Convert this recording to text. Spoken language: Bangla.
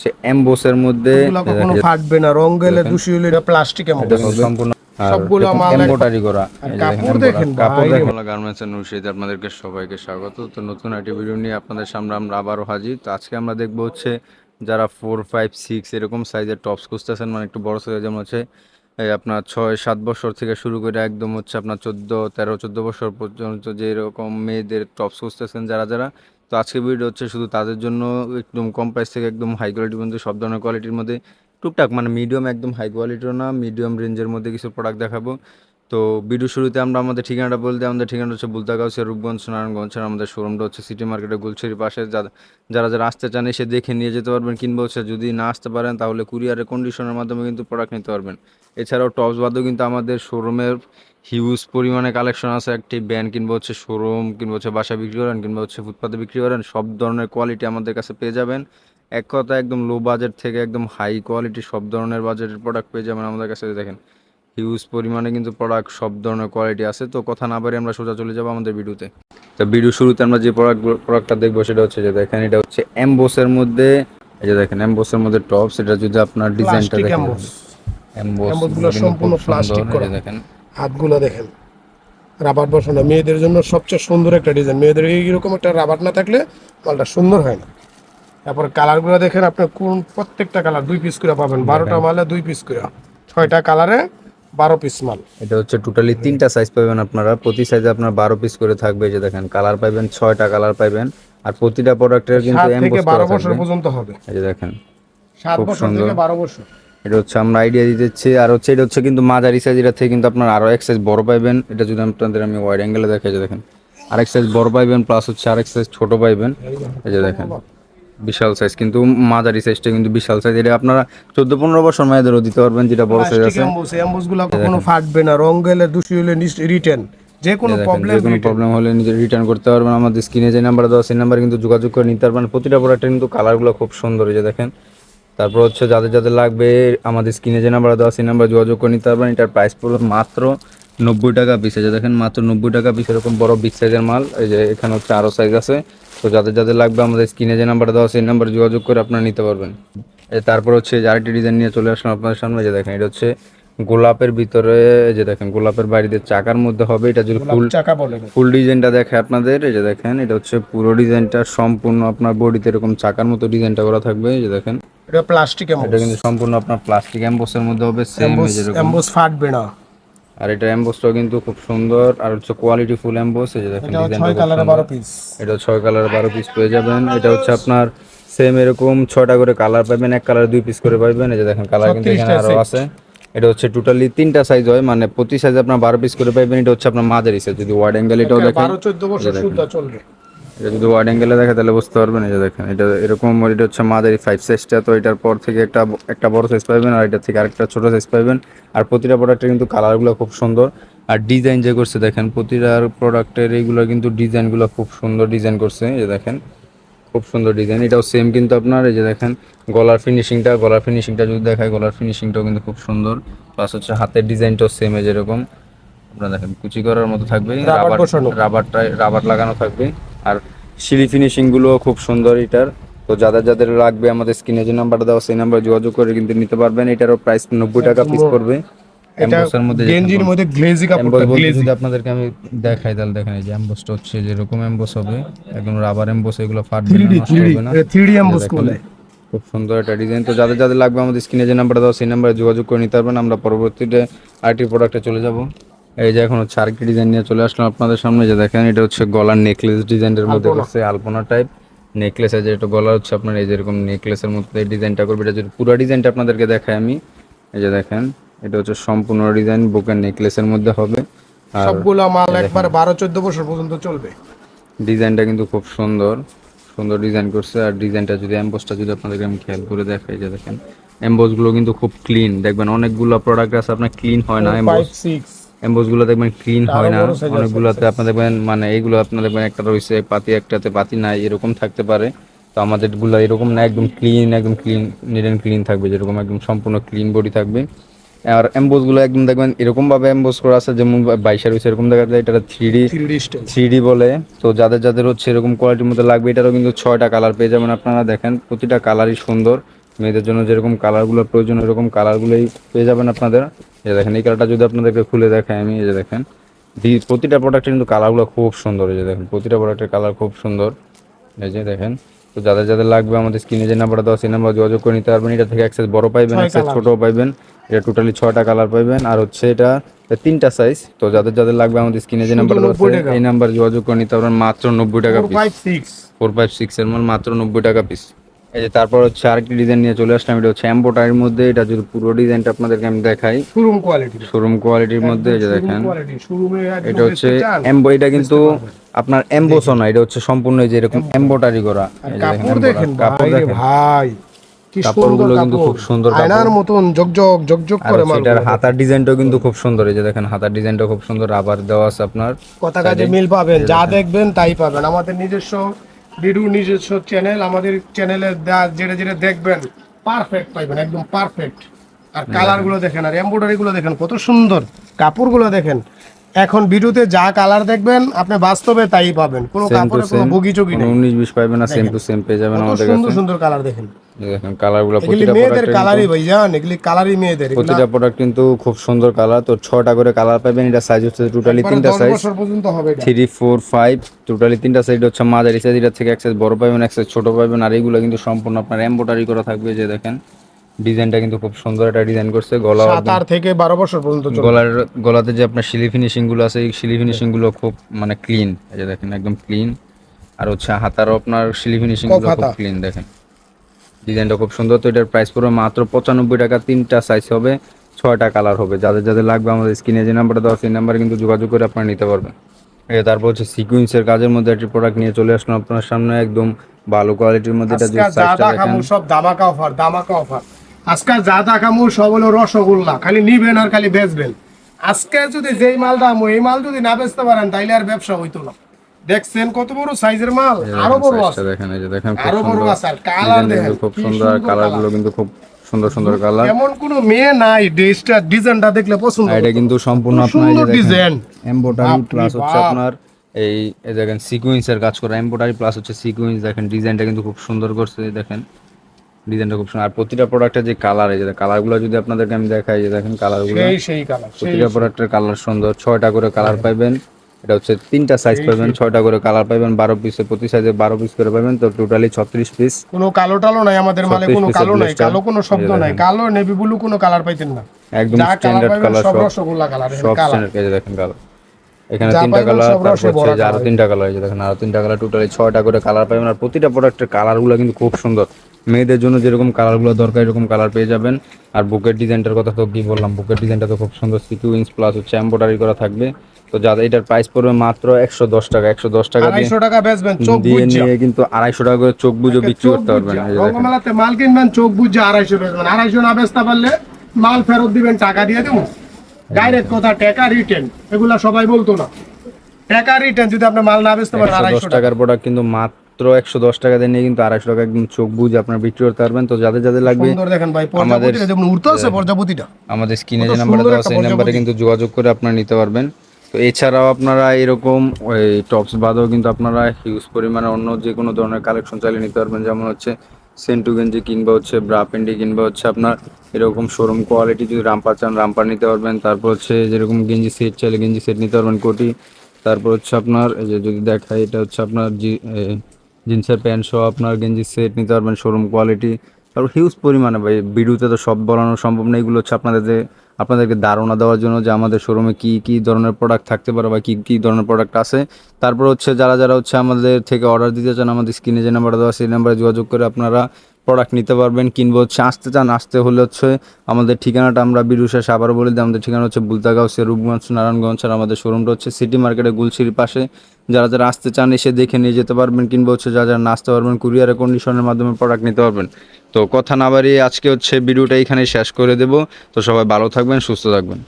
হচ্ছে এমবোসের মধ্যে কখনো ফাটবে না রং গেলে দূষি হলে এটা প্লাস্টিক কিন্তু সম্পূর্ণ সবগুলো মাল এমব্রয়ডারি করা। কাপড় দেখেন কাপড় দেখেন। গার্মেন্টস এন্ড নুরশিদ আপনাদেরকে সবাইকে স্বাগত। তো নতুন একটি ভিডিও নিয়ে আপনাদের সামনে আমরা আবারও হাজির। তো আজকে আমরা দেখব হচ্ছে যারা ফোর ফাইভ সিক্স এরকম সাইজের টপস খুঁজতেছেন মানে একটু বড় সাইজের যেমন হচ্ছে এই আপনার ছয় সাত বছর থেকে শুরু করে একদম হচ্ছে আপনার চোদ্দ তেরো চোদ্দ বছর পর্যন্ত যে এরকম মেয়েদের টপস খুঁজতেছেন যারা যারা তো আজকের ভিডিও হচ্ছে শুধু তাদের জন্য একদম কম প্রাইস থেকে একদম হাই কোয়ালিটি পর্যন্ত সব ধরনের কোয়ালিটির মধ্যে। টুকটাক মানে মিডিয়াম একদম হাই কোয়ালিটিরও না মিডিয়াম রেঞ্জের মধ্যে কিছু প্রোডাক্ট দেখাবো। তো ভিডিও শুরুতে আমরা আমাদের ঠিকানাটা বলতে আমাদের ঠিকানা হচ্ছে বুলতাগাউসিয়া রূপগঞ্জ, নারায়ণগঞ্জ। আমাদের শোরুমটা হচ্ছে সিটি মার্কেটের গুলছড়ির পাশে। যারা যারা আসতে চান এসে দেখে নিয়ে যেতে পারবেন, কিংবা হচ্ছে যদি না আসতে পারেন, তাহলে কুরিয়ারের কন্ডিশনের মাধ্যমে কিন্তু প্রোডাক্ট নিতে পারবেন। এছাড়াও টপস বাদেও কিন্তু আমাদের শোরুমের হিউজ পরিমাণে কালেকশন আছে একটি ব্যান্ড কিংবা হচ্ছে শোরুম কিংবা হচ্ছে বাসা বিক্রি করেন কিংবা হচ্ছে ফুটপাতে বিক্রি করেন সব ধরনের কোয়ালিটি আমাদের কাছে পেয়ে যাবেন। এক কথা একদম লো বাজেট থেকে একদম হাই কোয়ালিটি সব ধরনের বাজেটের প্রোডাক্ট পেয়ে যাবেন আমাদের কাছে দেখেন। হিউজ পরিমাণে কিন্তু প্রোডাক্ট সব ধরনের কোয়ালিটি আছে তো কথা না পারি আমরা সোজা চলে যাব আমাদের ভিডিওতে। তো ভিডিও শুরুতে আমরা যে প্রোডাক্ট প্রোডাক্টটা দেখব সেটা হচ্ছে যে দেখেন এটা হচ্ছে এমবোসের মধ্যে এই যে দেখেন এমবোসের মধ্যে টপ সেটা যদি আপনার ডিজাইনটা দেখেন। Emboss সম্পূর্ণ করা। দেখেন। হাতগুলো দেখেন। রাবার বসানো মেয়েদের জন্য সবচেয়ে সুন্দর একটা ডিজাইন মেয়েদের এইরকম একটা রাবার না থাকলে মালটা সুন্দর হয় না। তারপর কালারগুলো দেখেন আপনি কোন প্রত্যেকটা কালার দুই পিস করে পাবেন। বারোটা মালে দুই পিস করে। ছয়টা কালারে বারো পিস মাল। এটা হচ্ছে টোটালি তিনটা সাইজ পাবেন আপনারা। প্রতি সাইজে আপনার বারো পিস করে থাকবে যে দেখেন কালার পাবেন ছয়টা কালার পাবেন আর প্রতিটা প্রোডাক্টের কিন্তু বারো বছর পর্যন্ত হবে। এই যে দেখেন সাত বছর থেকে বারো বছর। এটা হচ্ছে আমরা আইডিয়া দিতেছি। আর হচ্ছে এটা হচ্ছে কিন্তু মাঝারি সাইজ এটা থেকে কিন্তু আপনার আরও এক সাইজ বড় পাইবেন। এটা যদি আপনাদের আমি ওয়াইড অ্যাঙ্গেলে দেখাই যে দেখেন। আরেক সাইজ বড় পাইবেন প্লাস হচ্ছে আরেক সাইজ ছোটো পাইবেন। এই যে দেখেন বিশাল সাইজ কিন্তু মাঝারি সাইজটা কিন্তু বিশাল সাইজ এটা আপনারা চোদ্দ পনেরো বছর মেয়েদেরও দিতে পারবেন যেটা বড় সাইজ আছে। কখনো ফাটবে না রং গেলে দূষি হলে রিটার্ন যে কোনো প্রবলেম যে কোনো প্রবলেম হলে নিজে রিটার্ন করতে পারবেন। আমাদের স্ক্রিনে যে নাম্বার দেওয়া সেই নাম্বারে কিন্তু যোগাযোগ করে নিতে পারবেন। প্রতিটা প্রোডাক্টের কিন্তু কালারগুলো খুব সুন্দর এই যে দেখেন। তারপর হচ্ছে যাদের যাদের লাগবে, আমাদের স্ক্রিনে যে নাম্বার দেওয়া সেই নাম্বার যোগাযোগ করে নিতে পারবেন। এটার প্রাইস পড়বে মাত্র নব্বই টাকা পিস যে দেখেন, মাত্র নব্বই টাকা পিস এরকম বড় বিগ সাইজের মাল। এই যে এখানে হচ্ছে আরও সাইজ আছে। তো যাদের যাদের লাগবে, আমাদের স্ক্রিনে যে নাম্বার দেওয়া সেই নাম্বার যোগাযোগ করে আপনারা নিতে পারবেন। তারপর হচ্ছে আরেকটি ডিজাইন নিয়ে চলে আসলাম আপনাদের সামনে। যে দেখেন, এটা হচ্ছে গোলাপের ভিতরে যে দেখেন গোলাপের বাড়িতে চাকার মধ্যে হবে এটা যদি ফুল চাকা বলে ফুল ডিজাইনটা দেখে আপনাদের এই যে দেখেন এটা হচ্ছে পুরো ডিজাইনটা সম্পূর্ণ আপনার বডিতে এরকম চাকার মতো ডিজাইনটা করা থাকবে এই যে দেখেন। এটা প্লাস্টিক এটা কিন্তু সম্পূর্ণ আপনার প্লাস্টিক এমবোসের মধ্যে হবে সেম এমবোস ফাটবে না। আর এটা এমবোসটাও কিন্তু খুব সুন্দর আর হচ্ছে কোয়ালিটি ফুল এমবোস এই যে দেখেন এটা ছয় কালারে বারো পিস এটা ছয় কালার বারো পিস পেয়ে যাবেন এটা হচ্ছে আপনার সেম এরকম ছয়টা করে কালার পাবেন এক কালার দুই পিস করে পাবেন এই যে দেখেন কালার কিন্তু এখানে আরও আছে। এটা হচ্ছে টোটালি তিনটা সাইজ হয় মানে প্রতি সাইজ আপনার বারো পিস করে পাইবেন এটা হচ্ছে আপনার মাঝারি সাইজ যদি ওয়াইড অ্যাঙ্গেল এটাও দেখেন বারো চোদ্দ বছর সুদ্ধা চলবে। এটা যদি ওয়াইড অ্যাঙ্গেলে দেখে তাহলে বুঝতে পারবেন যে দেখেন এটা এরকম এটা হচ্ছে মাদারি ফাইভ সাইজটা তো এটার পর থেকে একটা একটা বড় সাইজ পাবেন আর এটা থেকে আরেকটা ছোট সাইজ পাবেন আর প্রতিটা প্রোডাক্টের কিন্তু কালারগুলো খুব সুন্দর। আর ডিজাইন যে করছে দেখেন প্রতিটা প্রোডাক্টের এইগুলো কিন্তু ডিজাইনগুলো খুব সুন্দর ডিজাইন করছে এই যে দেখেন। খুব সুন্দর ডিজাইন এটাও সেম কিন্তু আপনার এই যে দেখেন গলার ফিনিশিংটা গলার ফিনিশিংটা যদি দেখায় গলার ফিনিশিংটাও কিন্তু খুব সুন্দর। প্লাস হচ্ছে হাতের ডিজাইনটাও সেম যেরকম। আপনারা দেখেন কুচি করার মতো থাকবে। রাবার রাবার রাবারটা রাবার লাগানো থাকবে। আর সিলি ফিনিশিংগুলো খুব সুন্দর এটার। তো যাদের যাদের লাগবে আমাদের স্ক্রিনে যে নাম্বার দেওয়া সেই নাম্বার যোগাযোগ করে কিন্তু নিতে পারবেন। এটারও প্রাইস নব্বই টাকা পিস পড়বে। এটা এমবোসের মধ্যে গেঞ্জির মধ্যে গ্লেজি কাপড়টা গ্লেজি যদি আপনাদেরকে আমি দেখাই তাহলে দেখেন এই যে এমবোসটা হচ্ছে যেরকম এমবোস হবে একদম রাবার এমবোস এগুলো ফাটবে না নষ্ট হবে না। থ্রি এমবোস দেখেন, বলে খুব সুন্দর একটা ডিজাইন তো যাদের যাদের লাগবে আমাদের স্ক্রিনে যে নাম্বার দাও সেই নাম্বারে যোগাযোগ করে নিতে পারবেন। আমরা পরবর্তীতে আরেকটি প্রোডাক্টে চলে যাব। এই যে এখন হচ্ছে আরেকটি ডিজাইন নিয়ে চলে আসলাম আপনাদের সামনে। যে দেখেন এটা হচ্ছে গলার নেকলেস ডিজাইনের মধ্যে করছে আলপনা টাইপ নেকলেস আছে এটা গলা হচ্ছে আপনার এই যেরকম নেকলেসের মধ্যে ডিজাইনটা করবে। এটা যদি পুরো ডিজাইনটা আপনাদেরকে দেখাই আমি। এই যে দেখেন এটা হচ্ছে সম্পূর্ণ ডিজাইন বুকের নেকলেসের মধ্যে হবে। সবগুলো মাল একবার বারো চোদ্দ বছর পর্যন্ত চলবে। ডিজাইনটা কিন্তু খুব সুন্দর সুন্দর ডিজাইন করছে। আর ডিজাইনটা যদি এমবোসটা যদি আপনাদেরকে আমি খেয়াল করে দেখাই যে দেখেন এমবোসগুলো কিন্তু খুব ক্লিন দেখবেন অনেকগুলো প্রোডাক্ট আছে আপনার ক্লিন হয় না ফাইভ এমবোস সিক্সগুলো দেখবেন ক্লিন হয় না। অনেকগুলোতে আপনার দেখবেন মানে এইগুলো আপনার দেখবেন একটা রয়েছে পাতি একটাতে পাতি নাই এরকম থাকতে পারে। তো আমাদেরগুলো এরকম না একদম ক্লিন একদম ক্লিন নিট অ্যান্ড ক্লিন থাকবে যেরকম একদম সম্পূর্ণ ক্লিন বডি থাকবে। আর এমবোসগুলো একদম দেখবেন এরকম ভাবে এমবোস করা আছে যেমন বাইশে রয়েছে এরকম দেখা যায় এটা থ্রি ডি থ্রি ডি বলে। তো যাদের যাদের হচ্ছে এরকম কোয়ালিটির মধ্যে লাগবে এটারও কিন্তু ছয়টা কালার পেয়ে যাবেন আপনারা দেখেন প্রতিটা কালারই সুন্দর। মেয়েদের জন্য যেরকম কালারগুলো প্রয়োজন এরকম কালারগুলোই পেয়ে যাবেন আপনাদের। এই দেখেন এই কালারটা যদি আপনাদেরকে খুলে দেখাই আমি এই যে দেখেন। প্রতিটা প্রোডাক্টের কিন্তু কালারগুলো খুব সুন্দর এই যে দেখেন প্রতিটা প্রোডাক্টের কালার খুব সুন্দর। এই যে দেখেন তো যাদের যাদের লাগবে আমাদের স্ক্রিনে যে নাম্বারটা দেওয়া সেই নাম্বার যোগাযোগ করে নিতে পারবেন। এটা থেকে অ্যাক্সেস বড় পাইবেন এক অ্যাক্সেস ছোটো ছোটও পাইবেন। এটা টোটালি ছয়টা কালার পাইবেন। আর হচ্ছে এটা তিনটা সাইজ তো যাদের যাদের লাগবে আমাদের স্ক্রিনে যে নাম্বার দেওয়া 90 এই নাম্বার যোগাযোগ করে নিতে পারবেন। মাত্র নব্বই টাকা four piece five six four five six এর মাল মাত্র নব্বই টাকা পিস এই যে তারপর হচ্ছে আরেকটি ডিজাইন নিয়ে চলে আসলাম এটা হচ্ছে এম্বোটারির মধ্যে এটা যদি পুরো ডিজাইনটা আপনাদেরকে আমি দেখাই। শোরুম কোয়ালিটি শোরুম কোয়ালিটির মধ্যে এই যে দেখেন। এটা হচ্ছে এম্বো এটা কিন্তু আপনার এম্বোসো না এটা হচ্ছে সম্পূর্ণ এই যে এরকম এম্বোটারি করা। কাপড় দেখেন কাপড় ভাই কাপড়গুলো কিন্তু খুব সুন্দর কাপড়। আয়নার মতন জগজগ জগজগ করে মাল এটার হাতার ডিজাইনটাও কিন্তু খুব সুন্দর এই যে দেখেন হাতার ডিজাইনটা খুব সুন্দর আবার দেওয়া আছে আপনার। কথা কাজে মিল পাবেন যা দেখবেন তাই পাবেন। আমাদের নিজস্ব ভিডিও নিজস্ব চ্যানেল আমাদের চ্যানেলে যেটা যেটা দেখবেন পারফেক্ট পাইবেন একদম পারফেক্ট আর কালারগুলো দেখেন আর এমব্রয়ডারি গুলো দেখেন কত সুন্দর। কাপড়গুলো দেখেন এখন ভিডিওতে যা কালার দেখবেন আপনি বাস্তবে তাই পাবেন। কোনো কাপড়ে কোনো বগি চগি নেই। উনিশ বিশ পাইবেন না সেম টু সেম পেয়ে যাবেন আমাদের কাছে। সুন্দর সুন্দর কালার দেখেন। দেখেন কালারগুলো এগুলি প্রতিটা মেয়েদের কালারই ভাই জান এগুলি কালারই মেয়েদের। এগুলা প্রতিটা প্রোডাক্ট কিন্তু খুব সুন্দর কালার। তো ছটা করে কালার পাবেন এটা সাইজ হচ্ছে টোটালি তিনটা সাইজ বছর পর্যন্ত হবে এটা। থ্রি ফোর ফাইভ টোটালি তিনটা সাইজ হচ্ছে মাঝারি সাইজ এটা থেকে অ্যাক্সেস বড় পাবেন অ্যাক্সেস ছোট পাবেন আর এইগুলো কিন্তু সম্পূর্ণ আপনার এম্বোটারি করা থাকবে যে দেখেন। ডিজাইনটা কিন্তু খুব সুন্দর একটা ডিজাইন করছে গলা সাত আট থেকে বারো বছর পর্যন্ত গলার গলাতে যে আপনার শিলি ফিনিশিংগুলো আছে এই শিলি ফিনিশিংগুলো খুব মানে ক্লিন এই যে দেখেন একদম ক্লিন আর হচ্ছে হাতারও আপনার শিলি ফিনিশিংগুলো খুব ক্লিন দেখেন। ডিজাইনটা খুব সুন্দর তো এটার প্রাইস পড়বে মাত্র পঁচানব্বই টাকা তিনটা সাইজ হবে ছয়টা কালার হবে। যাদের যাদের লাগবে আমাদের স্ক্রিনে যে নাম্বারটা দেওয়া সেই নাম্বারে কিন্তু যোগাযোগ করে আপনারা নিতে পারবেন। এই তারপর হচ্ছে সিকুয়েন্সের কাজের মধ্যে একটি প্রোডাক্ট নিয়ে চলে আসলাম আপনার সামনে একদম ভালো কোয়ালিটির মধ্যে এটা সব দামাকা অফার দামাকা অফার আজকাল যা দেখামু সব হলো রসগোল্লা খালি নিবেন আর খালি বেচবেন। আজকে যদি যেই মাল দামু এই মাল যদি না বেচতে পারেন তাইলে আর ব্যবসা হইতো না। দেখছেন কত বড় সাইজের মাল? আরও বড় আছে। দেখেন এই যে দেখেন আরও বড় আছে। আর কালার দেখেন খুব সুন্দর কালারগুলো কিন্তু খুব সুন্দর সুন্দর কালার। এমন কোন মেয়ে নাই ড্রেসটা ডিজাইনটা দেখলে পছন্দ এটা কিন্তু সম্পূর্ণ আপনার সুন্দর ডিজাইন। এমব্রয়ডারি প্লাস হচ্ছে আপনার এই এই দেখেন সিকুয়েন্সের কাজ করা এমব্রয়ডারি প্লাস হচ্ছে সিকুয়েন্স দেখেন ডিজাইনটা কিন্তু খুব সুন্দর করছে দেখেন। ডিজাইনটা খুব সুন্দর। আর প্রতিটা প্রোডাক্টের যে কালার এই যে কালারগুলো যদি আপনাদেরকে আমি দেখাই যে দেখেন কালারগুলো সেই সেই কালার প্রতিটা প্রোডাক্টের কালার সুন্দর। ছয়টা করে কালার পাইবেন। এটা হচ্ছে তিনটা সাইজ পাবেন ছয়টা করে কালার পাবেন বারো পিসে প্রতি সাইজে বারো পিস করে পাবেন তো টোটালি ছত্রিশ পিস কোনো কালো টালো নাই আমাদের মালে কোনো কালো নাই। কালো কোনো শব্দ নাই। কালো নেভি ব্লু কোনো কালার পাইতেন না। একদম স্ট্যান্ডার্ড কালার সব রসগোল্লা কালার সব স্ট্যান্ডার্ড যে দেখেন কালার এখানে তিনটা কালার তারপর আরও তিনটা কালার এই যে দেখেন আরও তিনটা কালার টোটালি ছয়টা করে কালার পাবেন আর প্রতিটা প্রোডাক্টের কালারগুলো কিন্তু খুব সুন্দর। মেয়েদের জন্য যেরকম কালারগুলো দরকার এরকম কালার পেয়ে যাবেন। আর বুকের ডিজাইনটার কথা তো কি বললাম বুকের ডিজাইনটা তো খুব সুন্দর সিকুইন্স প্লাস হচ্ছে এম্ব্রয়ডারি করা থাকবে। তো যাদের এটার প্রাইস পড়বে মাত্র একশো দশ টাকা একশো দশ টাকা দিয়ে আড়াইশো টাকা বেচবেন দিয়ে নিয়ে কিন্তু আড়াইশো টাকা করে চোখ বুঝে বিক্রি করতে পারবেন। রঙ্গমেলাতে মাল কিনবেন চোখ বুঝছে আড়াইশো বেচবেন। আড়াইশো না বেচতে পারলে মাল ফেরত দিবেন টাকা দিয়ে দেবো। ডাইরেক্ট কথা টাকা রিটার্ন এগুলা সবাই বলতো না। টাকা রিটার্ন যদি আপনি মাল না বেচতে পারেন আড়াইশো টাকার প্রোডাক্ট কিন্তু মাত্র একশো দশ টাকা দিয়ে নিয়ে কিন্তু আড়াইশো টাকা একদম চোখ বুঝে আপনার বিক্রি করতে পারবেন। তো যাদের যাদের লাগবে দেখেন ভাই উড়তে আছে প্রজাপতিটা। আমাদের স্ক্রিনে যে নাম্বারটা দেওয়া আছে এই নাম্বারে কিন্তু যোগাযোগ করে আপনারা নিতে পারবেন। তো এছাড়াও আপনারা এরকম ওই টপস বাদেও কিন্তু আপনারা হিউজ পরিমাণে অন্য যে কোনো ধরনের কালেকশন চালিয়ে নিতে পারবেন। যেমন হচ্ছে সেন্টু গেঞ্জি কিংবা হচ্ছে ব্রা প্যান্টি কিংবা হচ্ছে আপনার এরকম শোরুম কোয়ালিটি যদি রামপার চান রামপার নিতে পারবেন। তারপর হচ্ছে যেরকম গেঞ্জি সেট চাইলে গেঞ্জি সেট নিতে পারবেন কোটি। তারপর হচ্ছে আপনার এই যে যদি দেখাই এটা হচ্ছে আপনার জি জিন্সের প্যান্ট সহ আপনার গেঞ্জি সেট নিতে পারবেন শোরুম কোয়ালিটি আর হিউজ পরিমাণে ভাই, ভিডিওতে তো সব বলানো সম্ভব না, এগুলো হচ্ছে আপনাদের যে, আপনাদেরকে ধারণা দেওয়ার জন্য যে আমাদের শোরুমে কী কী ধরনের প্রোডাক্ট থাকতে পারে বা কী কী ধরনের প্রোডাক্ট আছে। তারপর হচ্ছে যারা যারা হচ্ছে আমাদের থেকে অর্ডার দিতে চান, আমাদের স্ক্রিনে যে নাম্বারটা দেওয়া সেই নাম্বারে যোগাযোগ করে আপনারা প্রোডাক্ট নিতে পারবেন কিংবা হচ্ছে আসতে চান, আসতে হলে হচ্ছে আমাদের ঠিকানাটা আমরা বিরু শেষ বলে দিই, আমাদের ঠিকানা হচ্ছে বুলতাগাঁও রূপগঞ্জ, নারায়ণগঞ্জ, আর আমাদের শোরুমটা হচ্ছে সিটি মার্কেটে গুলশির পাশে। যারা যারা আসতে চান, এসে দেখে নিয়ে যেতে পারবেন কিংবা হচ্ছে যারা যারা আসতে পারবেন কুরিয়ারে কন্ডিশনের মাধ্যমে প্রোডাক্ট নিতে পারবেন। তো কথা না বাড়িয়ে আজকে হচ্ছে ভিডিওটা এখানে শেষ করে দেব। তো সবাই ভালো থাকবেন, সুস্থ থাকবেন।